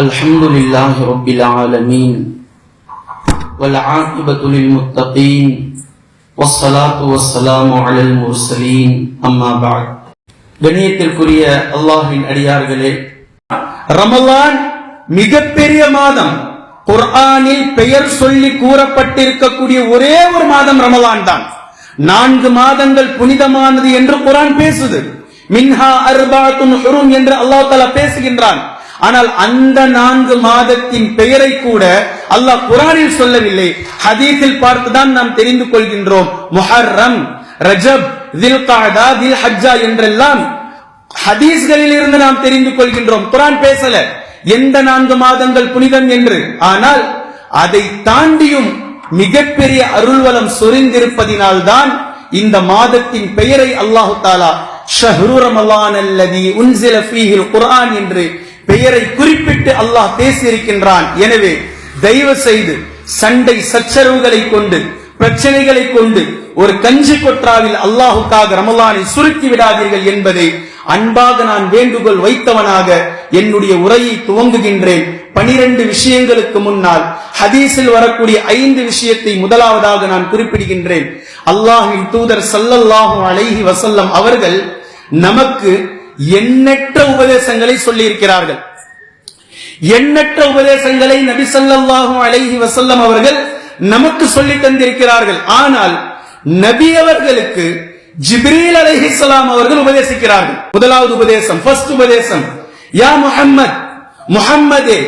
الحمد لله رب العالمين والعاقبة للمتقين والصلاة والسلام على المرسلين أما بعد கணியத்திற்குரிய அல்லாஹின் அடியார்களே ரமலான் மிகப்பெரிய மாதம் குர்ஆனில் பெயர் சொல்லி கூறப்பட்டிருக்கக்கூடிய ஒரே ஒரு மாதம் ரமலான் தான் நான்கு மாதங்கள் புனிதமானது என்று குர்ஆன் பேசுது மின்ஹா அர்பாத்துன் ஹுரும் என்று அல்லாஹ் தஆலா பேசுகின்றான் ஆனால் அந்த நான்கு மாதத்தின் பெயரை கூட அல்லாஹ் குரானில் சொல்லவில்லை. ஹதீஸில் பார்த்துதான் நாம் தெரிந்து கொள்கின்றோம். முஹர்ரம் ரஜப் தில் காதா தில் ஹஜ்ஜா என்றெல்லாம் ஹதீஸ்களில் இருந்து நாம் தெரிந்து கொள்கின்றோம். குரான் பேசல. எந்த நான்கு மாதங்கள் புனிதம் என்று. ஆனால் அதை தாண்டியும் மிகப்பெரிய அருள்வலம் சொரிந்திருப்பதினால்தான் இந்த மாதத்தின் பெயரை அல்லாஹு தாலா ஷஹ்ரு ரமலான் அல்லதி உன்சில ஃபீஹில் குர்ஆன் என்று பெயரை குறிப்பிட்டு அல்லாஹ் பேசியிருக்கின்றான். எனவே தயவு செய்து சண்டை சச்சரவுகளை கொண்டு பிரச்சனைகளை கொண்டு ஒரு கஞ்சி கொற்றாவில் அல்லாஹுக்காக ரமலானை சுருக்கி விடாதீர்கள் என்பதை அன்பாக நான் வேண்டுகோள் வைத்தவனாக என்னுடைய உரையை துவங்குகின்றேன். பனிரெண்டு விஷயங்களுக்கு முன்னால் ஹதீஸில் வரக்கூடிய ஐந்து விஷயத்தை முதலாவதாக நான் குறிப்பிடுகின்றேன். அல்லாஹின் தூதர் சல்லல்லாஹு அலைஹி வசல்லம் அவர்கள் நமக்கு எண்ணற்ற உபதேசங்களை சொல்லியிருக்கிறார்கள். எண்ணற்ற உபதேசங்களை நபிசல்லாஹும் அழகி வசல்லம் அவர்கள் நமக்கு சொல்லி தந்திருக்கிறார்கள். ஆனால் நபி அவர்களுக்கு ஜிப்ரீல் அலைஹிஸ்லாம் அவர்கள் உபதேசிக்கிறார்கள். முதலாவது உபதேசம் ஃபர்ஸ்ட் உபதேசம் யா முஹம்மத் முஹம்மதே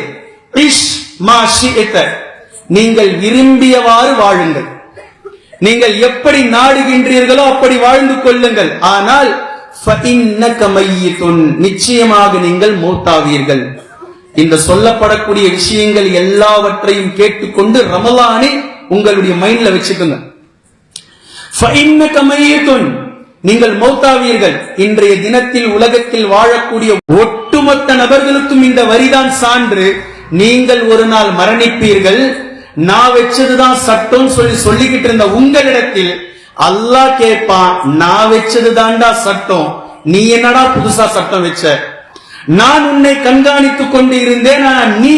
இஷ் மா நீங்கள் விரும்பியவாறு வாழுங்கள். நீங்கள் எப்படி நாடுகின்றீர்களோ அப்படி வாழ்ந்து கொள்ளுங்கள். ஆனால் நிச்சயமாக நீங்கள் மூத்தாவீர்கள். இந்த சொல்லப்படக்கூடிய விஷயங்கள் எல்லாவற்றையும் கேட்டுக்கொண்டு ரமலானை உங்களுடைய மைண்ட்ல வச்சுக்கோங்க. நீங்கள் மௌத்தாவீர்கள். இன்றைய தினத்தில் உலகத்தில் வாழக்கூடிய ஒட்டுமொத்த நபர்களுக்கும் இந்த வரிதான் சான்று. நீங்கள் ஒரு நாள் மரணிப்பீர்கள். நான் வச்சதுதான் சட்டம் சொல்லி சொல்லிக்கிட்டு இருந்த உங்களிடத்தில் அல்லாஹ் கேட்பான் நான் வச்சது தாண்டா சட்டம். நீ என்னடா புதுசா சட்டம் வச்ச? நான் உன்னை கண்காணித்துக் கொண்டு இருந்தேன் நீ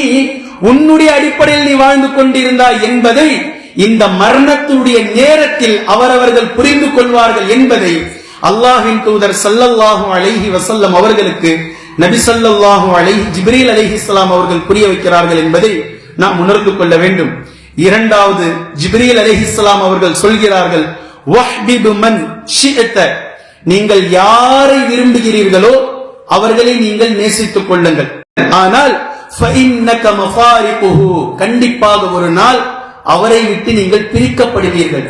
உன்னுடைய அடிப்படையில் நீ வாழ்ந்து கொண்டிருந்தாய் என்பதை இந்த மரணத்தினுடைய நேரத்தில் அவரவர்கள் புரிந்து கொள்வார்கள் என்பதை அல்லாஹின் தூதர் சல்லல்லாஹு அலைஹி வசல்லம் அவர்களுக்கு நபி ஸல்லல்லாஹு அலைஹி ஜிப்ரீல் இஸ்லாம் அவர்கள் புரிய வைக்கிறார்கள் என்பதை நாம் உணர்ந்து கொள்ள வேண்டும். இரண்டாவது ஜிப்ரீல் அலைஹிஸ்ஸலாம் அவர்கள் சொல்கிறார்கள் நீங்கள் யாரை விரும்புகிறீர்களோ அவர்களை நீங்கள் நேசித்துக் கொள்ளுங்கள். ஆனால் கண்டிப்பாக ஒரு நாள் அவரை விட்டு நீங்கள் பிரிக்கப்படுவீர்கள்.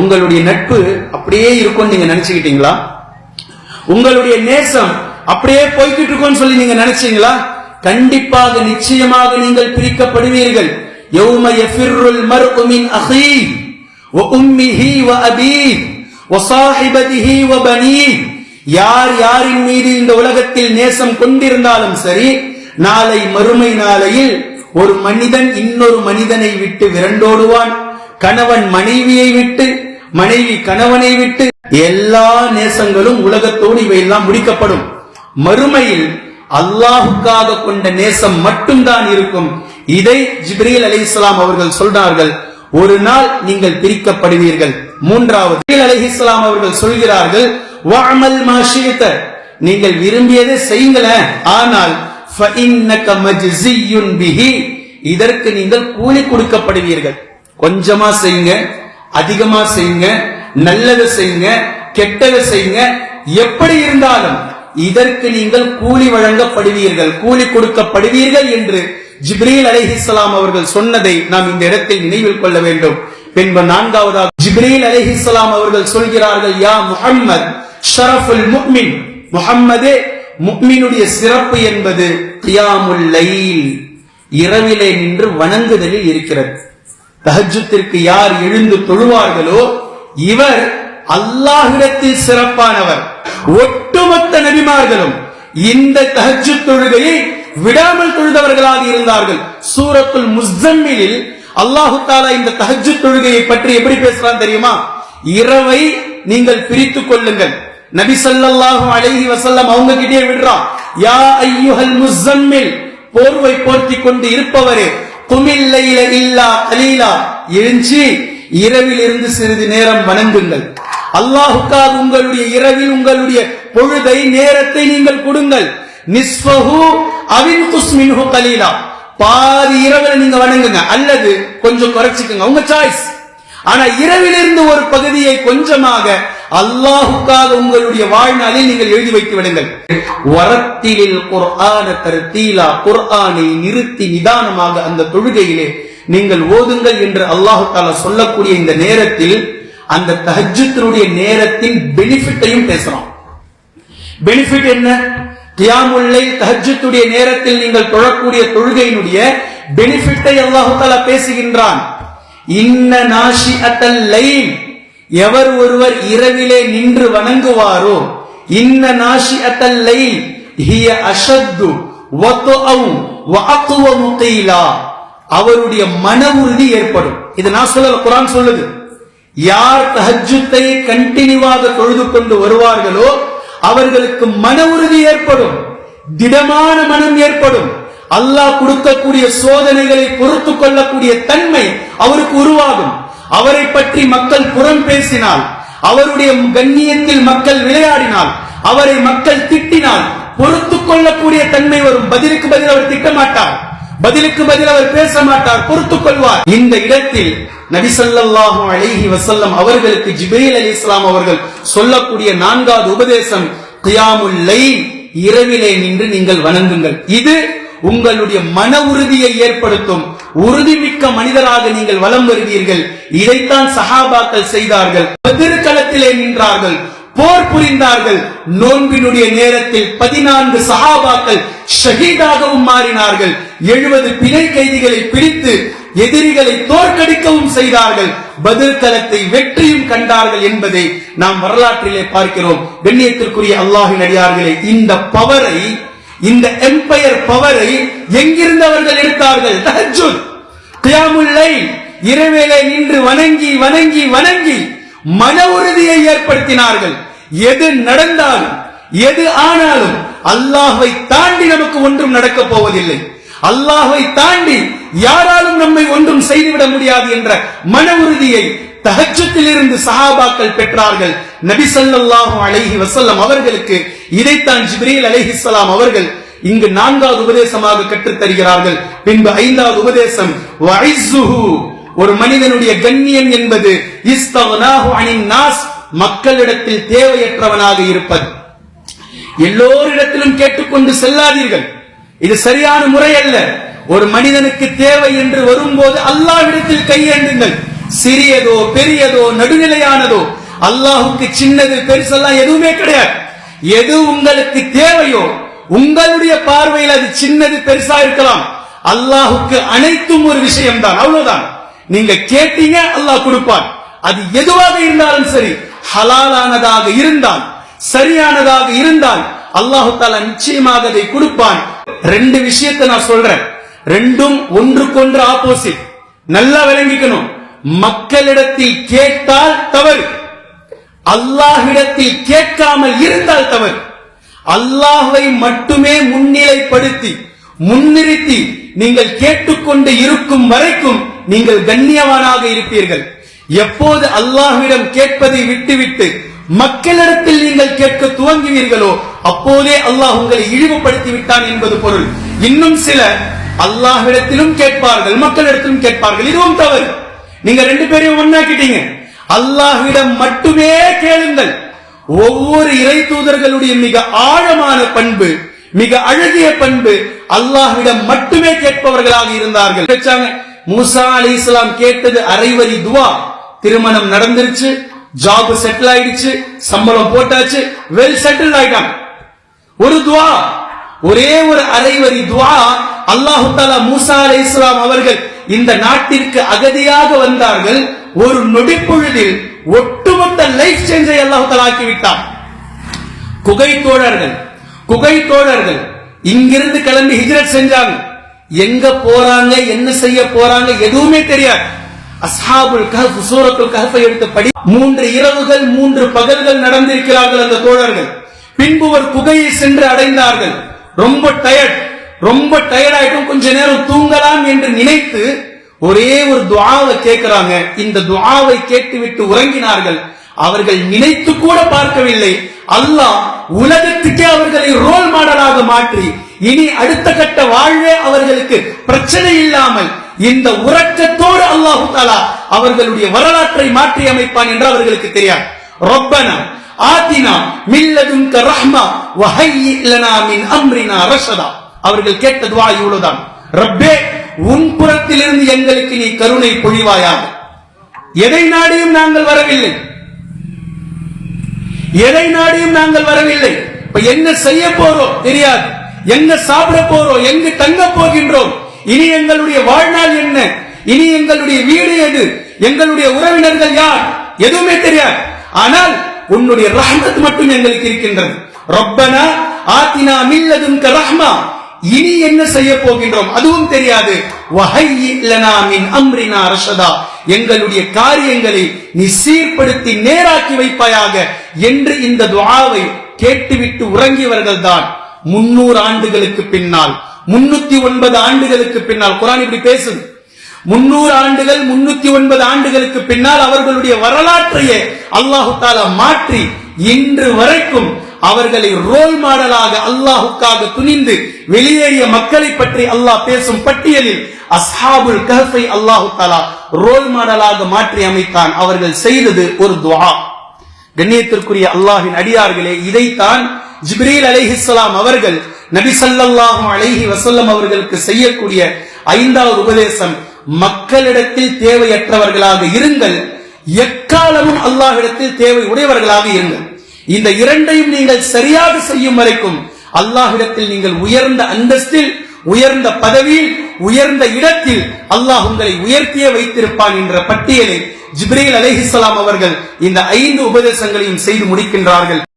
உங்களுடைய நட்பு அப்படியே இருக்கும் நீங்க நினைச்சுக்கிட்டீங்களா? உங்களுடைய நேசம் அப்படியே போய்கிட்டு இருக்கும்னு சொல்லி நீங்க நினைச்சீங்களா? கண்டிப்பாக நிச்சயமாக நீங்கள் பிரிக்கப்படுவீர்கள். யௌம யஃபிர்ருல் மர்உ மின் அஹீ உம்மிஹி வ அபீஹ் ஒசாஹிபதிஹி வ பனீஹ் யார் யாரின் மீது இந்த உலகத்தில் நேசம் கொண்டிருந்தாலும் சரி நாளை மறுமை நாளையில் ஒரு மனிதன் இன்னொரு மனிதனை விட்டு விரண்டோடுவான். கணவன் மனைவியை விட்டு மனைவி கணவனை விட்டு எல்லா நேசங்களும் உலகத்தோடு இவையெல்லாம் முடிக்கப்படும். மறுமையில் அல்லாஹுக்காக கொண்ட நேசம் மட்டும்தான் இருக்கும். இதை ஜிப்ரீல் அலைஹிஸ்ஸலாம் அவர்கள் சொல்றார்கள். ஒரு நாள் நீங்கள் பிரிக்கப்படுவீர்கள். மூன்றாவது அலஹி இஸ்லாம் அவர்கள் சொல்கிறார்கள் வாமல் நீங்கள் விரும்பியதை செய்யுங்களேன். ஆனால் இதற்கு நீங்கள் கூலி கொடுக்கப்படுவீர்கள். கொஞ்சமா செய்யுங்க அதிகமா செய்யுங்க நல்லதை செய்யுங்க கெட்டதை செய்யுங்க. எப்படி இருந்தாலும் இதற்கு நீங்கள் கூலி வழங்கப்படுவீர்கள். கூலி கொடுக்கப்படுவீர்கள் என்று ஜிப்ரீல் அலைஹிஸ்ஸலாம் அவர்கள் சொன்னதை நாம் இந்த இடத்தில் நினைவில் கொள்ள வேண்டும். பின்பு நான்காவதாக ஜிப்ரீல் அலைஹிஸ்ஸலாம் அவர்கள் சொல்கிறார்கள் யா முஹம்மத் ஷரஃபுல் முக்மின் முஹம்மதே முக்மினுடைய சிறப்பு என்பது கியாமுல் லைல் இரவிலே நின்று வணங்குதலில் இருக்கிறது. தஹஜத்திற்கு யார் எழுந்து தொழுவார்களோ இவர் அல்லாஹிடத்தில் சிறப்பானவர். ஒட்டுமொத்த நபிமார்களும் இந்த தஹஜ்ஜு தொழுகையை விடாமல் தொழுதவர்களாக இருந்தார்கள். சூரத்துல் முஸ்தம்மிலில் அல்லாஹு தாலா இந்த தஹஜு தொழுகையை பற்றி எப்படி பேசுறான் தெரியுமா? இரவை நீங்கள் பிரித்துக் கொள்ளுங்கள். நபி சல்லாஹு அலைஹி வசல்லம் அவங்க கிட்டே விடுறான். யா ஐயுஹல் முஸ்தம்மில் போர்வை போர்த்தி கொண்டு இருப்பவரே குமில்லையில இல்லா கலீலா. எழுஞ்சி இரவில் இருந்து சிறிது நேரம் வணங்குங்கள். அல்லாஹுக்காக உங்களுடைய இரவில் உங்களுடைய பொழுதை நேரத்தை நீங்கள் கொடுங்கள். நிஸ்வஹு அவின் குஸ்மின்ஹு கலீலா. பாதி இரவுல நீங்க வணங்குங்க. அல்லது கொஞ்சம் குறைச்சிக்கங்க. உங்க சாய்ஸ் ஆனா இரவிலிருந்து ஒரு பகுதியை கொஞ்சமாக அல்லாஹுக்காக உங்களுடைய வாழ்நாளில் நீங்கள் எழுதி வைத்து விடுங்கள். வரத்திலில் குர்ஆன தருத்தீலா குர்ஆனை நிறுத்தி நிதானமாக அந்த தொழுகையிலே நீங்கள் ஓதுங்கள் என்று அல்லாஹு தாலா சொல்லக்கூடிய இந்த நேரத்தில் அந்த தஹஜத்தினுடைய நேரத்தின் பெனிஃபிட்டையும் பேசுறோம் பெனிஃபிட் என்ன? கியாமுல்லை தஹஜத்துடைய நேரத்தில் நீங்கள் தொழக்கூடிய தொழுகையினுடைய பெனிஃபிட்டை அல்லாஹு தாலா பேசுகின்றான். இன்ன நாஷி அத்தல் லைல் எவர் ஒருவர் இரவிலே நின்று வணங்குவாரோ? இன்ன நாஷி அத்தல் லைல் ஹிய அஷத்து அவருடைய மன உறுதி ஏற்படும். இது நான் சொல்ல குரான் சொல்லுது. யார் தஹஜ்ஜுத்தை கண்டினியூவாக தொழுது கொண்டு வருவார்களோ அவர்களுக்கு மன உறுதி ஏற்படும். திடமான மனம் ஏற்படும். அல்லாஹ் கொடுக்கக்கூடிய சோதனைகளை பொறுத்து கொள்ளக்கூடிய தன்மை அவருக்கு உருவாகும். அவரை பற்றி மக்கள் புறம் பேசினால் அவருடைய கண்ணியத்தில் மக்கள் விளையாடினால் அவரை மக்கள் திட்டினால் பொறுத்து கொள்ளக்கூடிய தன்மை வரும். பதிலுக்கு பதில் அவர் திட்ட மாட்டார் பதிலுக்கு பதில் அவர் பேச மாட்டார். பொறுத்துக் கொள்வார். இந்த இடத்தில் நபிசல்லாஹு ஸல்லல்லாஹு அலைஹி வஸல்லம் அவர்களுக்கு அலி இஸ்லாம் அவர்கள் சொல்லக்கூடிய நான்காவது உபதேசம் கியாமுல்லை இரவிலே நின்று நீங்கள் வணங்குங்கள். இது உங்களுடைய மன உறுதியை ஏற்படுத்தும். உறுதிமிக்க மனிதராக நீங்கள் வலம் வருவீர்கள். இதைத்தான் சஹாபாக்கள் செய்தார்கள். எதிர்களத்திலே நின்றார்கள். போர் புரிந்தார்கள். நோன்பினுடைய நேரத்தில் பதினான்கு சஹாபாக்கள் ஷஹீதாகவும் மாறினார்கள். எழுபது பிணை கைதிகளை பிடித்து எதிரிகளை தோற்கடிக்கவும் செய்தார்கள். பதில் தலத்தை வெற்றியும் கண்டார்கள் என்பதை நாம் வரலாற்றிலே பார்க்கிறோம். கண்ணியத்திற்குரிய அல்லாஹின் அடியார்களே இந்த பவரை இந்த எம்பையர் பவரை எங்கிருந்தவர்கள் எடுத்தார்கள்? தஹஜ்ஜுத் கியாமுல் இரவேளை நின்று வணங்கி வணங்கி வணங்கி மன உறுதியை ஏற்படுத்தினார்கள். எது நடந்தாலும் எது ஆனாலும் அல்லாஹை தாண்டி நமக்கு ஒன்றும் நடக்கப் போவதில்லை. அல்லாஹை தாண்டி யாராலும் நம்மை ஒன்றும் செய்துவிட முடியாது என்ற மன உறுதியை தகச்சத்தில் இருந்து சஹாபாக்கள் பெற்றார்கள். நபி சல்லாஹு அலஹி வசல்லம் அவர்களுக்கு இதைத்தான் ஜிப்ரீல் அலைஹிஸ்ஸலாம் அவர்கள் இங்கு நான்காவது உபதேசமாக கற்றுத் தருகிறார்கள் பின்பு ஐந்தாவது உபதேசம் ஒரு மனிதனுடைய கண்ணியம் என்பது இஸ்தகனாஹு அனின் நாஸ் மக்களிடத்தில் தேவையற்றவனாக இருப்பது. எல்லோரிடத்திலும் கேட்டுக்கொண்டு செல்லாதீர்கள். இது சரியான முறை அல்ல. ஒரு மனிதனுக்கு தேவை என்று வரும்போது அல்லாஹ்விடத்தில் கையேந்துங்கள். சிறியதோ பெரியதோ நடுநிலையானதோ அல்லாஹுக்கு சின்னது பெருசெல்லாம் எதுவுமே கிடையாது. எது உங்களுக்கு தேவையோ உங்களுடைய பார்வையில் அது சின்னது பெருசா இருக்கலாம். அல்லாஹுக்கு அனைத்தும் ஒரு விஷயம்தான். அவ்வளவுதான். நீங்க கேட்டீங்க அல்லாஹ் கொடுப்பான். அது எதுவாக இருந்தாலும் சரி ஹலாலானதாக இருந்தால் சரியானதாக இருந்தால் அல்லாஹு தாலா நிச்சயமாக அதை கொடுப்பான். ரெண்டு விஷயத்தை நான் சொல்றேன். ரெண்டும் ஒன்றுக்கொன்று ஆப்போசிட் நல்லா விளங்கிக்கணும். மக்களிடத்தில் கேட்டால் தவறு. அல்லாஹிடத்தில் கேட்காமல் இருந்தால் தவறு. அல்லாஹை மட்டுமே முன்னிலைப்படுத்தி முன்னிறுத்தி நீங்கள் கேட்டுக்கொண்டு இருக்கும் வரைக்கும் நீங்கள் கண்ணியவானாக இருப்பீர்கள். எப்போது அல்லாஹ்விடம் கேட்பதை விட்டுவிட்டு மக்களிடத்தில் நீங்கள் கேட்க துவங்குவீர்களோ அப்போதே அல்லாஹ் உங்களை இழிவுபடுத்தி விட்டான் என்பது பொருள். இன்னும் சில அல்லாஹ்விடத்திலும் கேட்பார்கள் மக்களிடத்திலும் கேட்பார்கள். இதுவும் தவறு. நீங்க ரெண்டு பேரையும் ஒன்னாக்கிட்டீங்க. அல்லாஹ்விடம் மட்டுமே கேளுங்கள். ஒவ்வொரு இறை தூதர்களுடைய மிக ஆழமான பண்பு மிக அழகிய பண்பு அல்லாஹ்விடம் மட்டுமே கேட்பவர்களாக இருந்தார்கள். வச்சாங்க மூசா அலி இஸ்லாம் கேட்டது அரைவரி துவா. திருமணம் நடந்துருச்சு. ஜாப் செட்டில் ஆயிடுச்சு சம்பளம் போட்டாச்சு வெல் செட்டில் ஆயிட்டாங்க ஒரு துவா ஒரே ஒரு அரைவரி துவா அல்லாஹு தாலா மூசா அலை இஸ்லாம் அவர்கள் இந்த நாட்டிற்கு அகதியாக வந்தார்கள். ஒரு நொடிப்பொழுதில் ஒட்டுமொத்த லைஃப் சேஞ்சை அல்லாஹு தாலா ஆக்கி விட்டான் குகை தோழர்கள் குகை தோழர்கள் இங்கிருந்து கிளம்பி ஹிஜ்ரத் செஞ்சாங்க. எங்க போறாங்க என்ன செய்ய போறாங்க எதுவுமே தெரியாது. அஸ்ஹாபுல் கஹஃப் சூரத்துல் கஹஃபை எடுத்து படி மூன்று இரவுகள் மூன்று பகல்கள் நடந்திருக்கிறார்கள் அந்த தோழர்கள். பின்பு ஒரு குகையை சென்று அடைந்தார்கள். ரொம்ப டயர்ட் ரொம்ப டயர்ட் ஆயிட்டும் கொஞ்ச நேரம் தூங்கலாம் என்று நினைத்து ஒரே ஒரு துவாவை கேட்கிறாங்க. இந்த துவாவை கேட்டுவிட்டு உறங்கினார்கள். அவர்கள் நினைத்து கூட பார்க்கவில்லை. அல்லாஹ் உலகத்துக்கே அவர்களை ரோல் மாடலாக மாற்றி இனி அடுத்த கட்ட வாழ்வே அவர்களுக்கு பிரச்சனை இல்லாமல் இந்த உறக்கத்தோடு அல்லாஹு தாலா அவர்களுடைய வரலாற்றை மாற்றி அமைப்பான் என்று அவர்களுக்கு தெரியாது. ரொப்பனா ஆத்தினா மில்லதும் ரஹ்மா வஹையி லனா மின் அம்ரினா ரஷதா. அவர்கள் கேட்ட துவா இவ்வளவுதான். ரப்பே உன் புறத்திலிருந்து எங்களுக்கு நீ கருணை பொழிவாயாக. எதை நாடியும் நாங்கள் வரவில்லை. எதை நாடியும் நாங்கள் வரவில்லை. இப்ப என்ன செய்ய போறோம்? தெரியாது. எங்க சாப்பிட போறோம்? எங்கு தங்க போகின்றோம்? இனி எங்களுடைய வாழ்நாள் என்ன? இனி எங்களுடைய வீடு எது? எங்களுடைய உறவினர்கள் யார்? எதுவுமே தெரியாது. ஆனால் உன்னுடைய ரஹ்மத் மட்டும் எங்களுக்கு இருக்கின்றது. ரப்பனா ஆத்தினா மில்லதும் ரஹ்மா. இனி என்ன செய்ய போகின்றோம்? அதுவும் தெரியாது. அம்ரினா ரஷதா. எங்களுடைய காரியங்களை நீ சீர்படுத்தி நேராக்கி வைப்பாயாக என்று இந்த துவாவை கேட்டுவிட்டு உறங்கியவர்கள் தான் முன்னூறு ஆண்டுகளுக்கு பின்னால். முன்னூத்தி ஒன்பது ஆண்டுகளுக்கு பின்னால் குரான் இப்படி பேசுது. முன்னூறு ஆண்டுகள் முன்னூத்தி ஒன்பது ஆண்டுகளுக்கு பின்னால் அவர்களுடைய வரலாற்றையே அல்லாஹு தாலா மாற்றி இன்று வரைக்கும் அவர்களை ரோல் மாடலாக அல்லாஹுக்காக துணிந்து வெளியேறிய மக்களை பற்றி அல்லாஹ் பேசும் பட்டியலில் அஸ்ஹாபுல் கஹஃபை அல்லாஹு தாலா ரோல் மாடலாக மாற்றி அமைத்தான். அவர்கள் செய்தது ஒரு துவா கண்ணியத்திற்குரிய அல்லாஹின் அடியார்களே இதைத்தான் ஜிப்ரீல் அலைஹிஸ்ஸலாம் அவர்கள் நபிசல்லாஹும் அழகி வசல்லம் அவர்களுக்கு செய்யக்கூடிய ஐந்தாவது உபதேசம் மக்களிடத்தில் தேவையற்றவர்களாக இருங்கள் எக்காலமும் அல்லாஹிடத்தில் தேவை உடையவர்களாக இருங்கள். இந்த இரண்டையும் நீங்கள் சரியாக செய்யும் வரைக்கும் அல்லாஹிடத்தில் நீங்கள் உயர்ந்த அந்தஸ்தில் உயர்ந்த பதவியில் உயர்ந்த இடத்தில் அல்லாஹ் உங்களை உயர்த்தியே வைத்திருப்பான் என்ற பட்டியலை ஜிப்ரீல் அலேஹிஸ்லாம் அவர்கள் இந்த ஐந்து உபதேசங்களையும் செய்து முடிக்கின்றார்கள்.